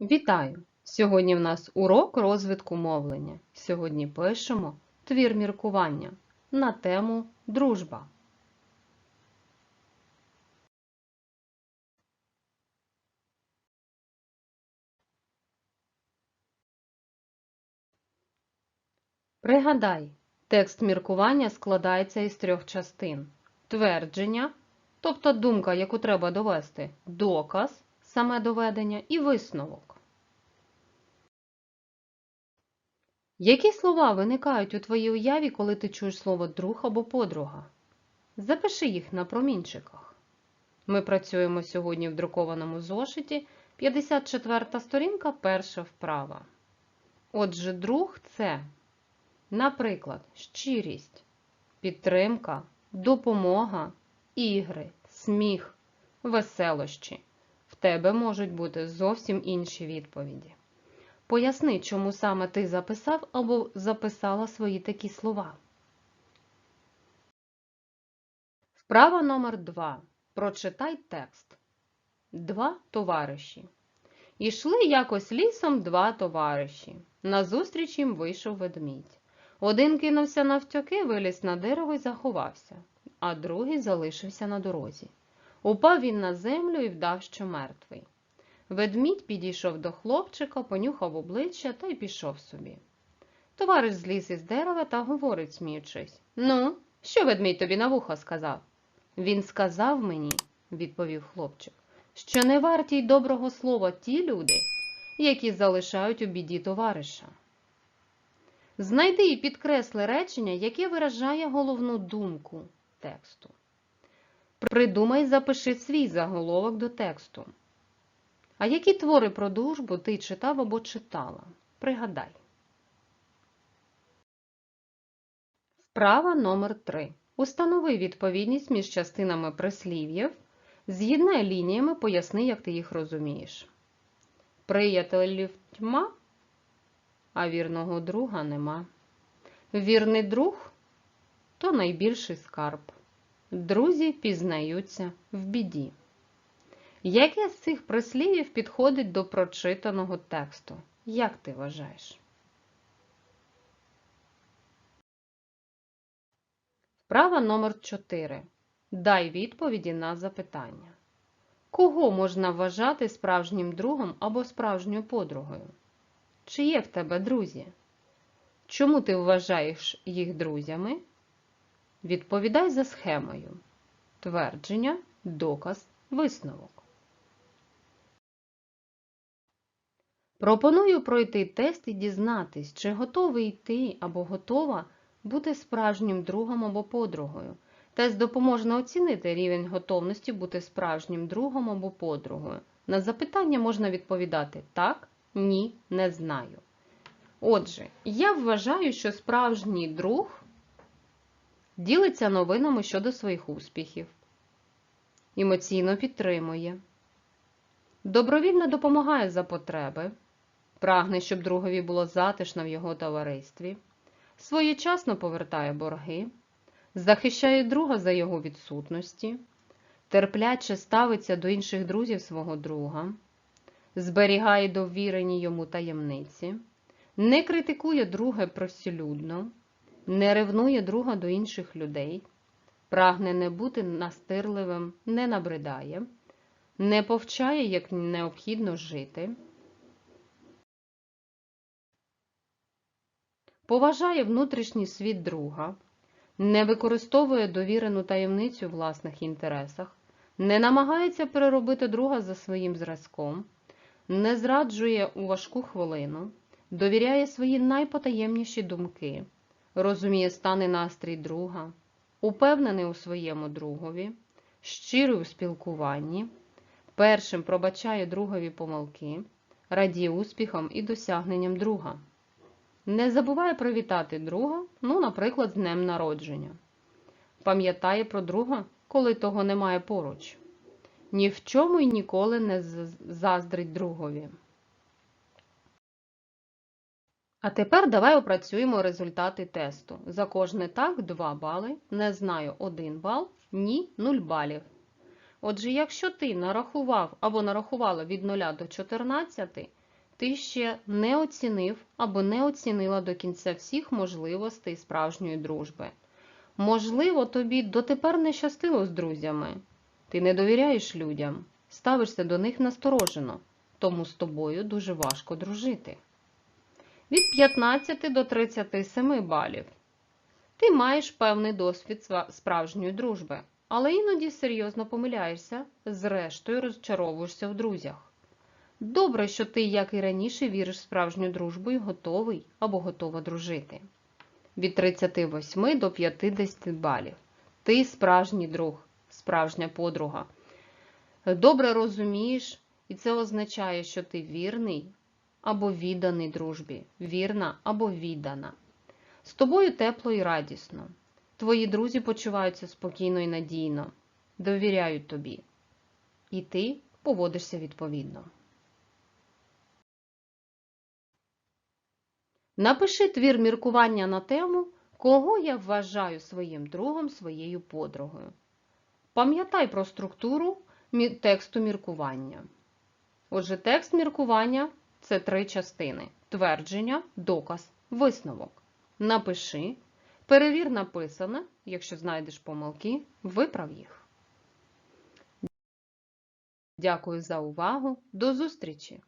Вітаю! Сьогодні в нас урок розвитку мовлення. Сьогодні пишемо твір міркування на тему Дружба. Пригадай, текст міркування складається із трьох частин: твердження, тобто думка, яку треба довести, доказ, саме доведення і висновок. Які слова виникають у твоїй уяві, коли ти чуєш слово друг або подруга? Запиши їх на промінчиках. Ми працюємо сьогодні в друкованому зошиті 54 сторінка, перша вправа. Отже, друг це, наприклад, щирість, підтримка, допомога, ігри, сміх, веселощі. Тебе можуть бути зовсім інші відповіді. Поясни, чому саме ти записав або записала свої такі слова. Вправа номер 2. Прочитай текст. Два товариші. Ішли якось лісом два товариші. Назустріч їм вийшов ведмідь. Один кинувся навтьоки, виліз на дерево і заховався, а другий залишився на дорозі. Упав він на землю і вдав, що мертвий. Ведмідь підійшов до хлопчика, понюхав обличчя та й пішов собі. Товариш зліз із дерева та говорить, сміючись. Ну, що ведмідь тобі на вухо сказав? Він сказав мені, відповів хлопчик, що не варті й доброго слова ті люди, які залишають у біді товариша. Знайди і підкресли речення, яке виражає головну думку тексту. Придумай запиши свій заголовок до тексту. А які твори про дружбу ти читав або читала? Пригадай. Вправа номер 3. Установи відповідність між частинами прислів'їв. З'єднай лініями, поясни, як ти їх розумієш. Приятелів тьма, а вірного друга нема. Вірний друг то найбільший скарб. Друзі пізнаються в біді. Яке з цих прислів'їв підходить до прочитаного тексту? Як ти вважаєш? Вправа номер 4. Дай відповіді на запитання. Кого можна вважати справжнім другом або справжньою подругою? Чи є в тебе друзі? Чому ти вважаєш їх друзями? Відповідай за схемою. Твердження, доказ, висновок. Пропоную пройти тест і дізнатись, чи готовий ти або готова бути справжнім другом або подругою. Тест допоможе оцінити рівень готовності бути справжнім другом або подругою. На запитання можна відповідати так, ні, не знаю. Отже, я вважаю, що справжній друг ділиться новинами щодо своїх успіхів, емоційно підтримує, добровільно допомагає за потреби, прагне, щоб другові було затишно в його товаристві, своєчасно повертає борги, захищає друга за його відсутності, терпляче ставиться до інших друзів свого друга, зберігає довірені йому таємниці, не критикує друга простолюдно, не ревнує друга до інших людей, прагне не бути настирливим, не набридає, не повчає, як необхідно жити. поважає внутрішній світ друга, не використовує довірену таємницю в власних інтересах, не намагається переробити друга за своїм зразком, не зраджує у важку хвилину, довіряє свої найпотаємніші думки, розуміє стан і настрій друга, упевнений у своєму другові, щирий у спілкуванні, першим пробачає другові помилки, радіє успіхам і досягненням друга. Не забуває привітати друга, ну, наприклад, з днем народження. Пам'ятає про друга, коли того немає поруч. Ні в чому і ніколи не заздрить другові. А тепер давай опрацюємо результати тесту. За кожне так 2 бали, не знаю 1 бал, ні 0 балів. Отже, якщо ти нарахував або нарахувала від 0 до 14, ти ще не оцінив або не оцінила до кінця всіх можливостей справжньої дружби. Можливо, тобі дотепер не щастило з друзями. Ти не довіряєш людям, ставишся до них насторожено, тому з тобою дуже важко дружити. Від 15 до 37 балів. Ти маєш певний досвід справжньої дружби, але іноді серйозно помиляєшся, зрештою розчаровуєшся в друзях. Добре, що ти, як і раніше, віриш в справжню дружбу і готовий або готова дружити. Від 38 до 50 балів. Ти справжній друг, справжня подруга. Добре розумієш, і це означає, що ти вірний або відданий дружбі, вірна або віддана. З тобою тепло і радісно. Твої друзі почуваються спокійно і надійно, довіряють тобі. І ти поводишся відповідно. Напиши твір міркування на тему, кого я вважаю своїм другом, своєю подругою. Пам'ятай про структуру тексту міркування. Отже, текст міркування це три частини: твердження, доказ, висновок. Напиши, перевір написане, якщо знайдеш помилки, виправ їх. Дякую за увагу. До зустрічі!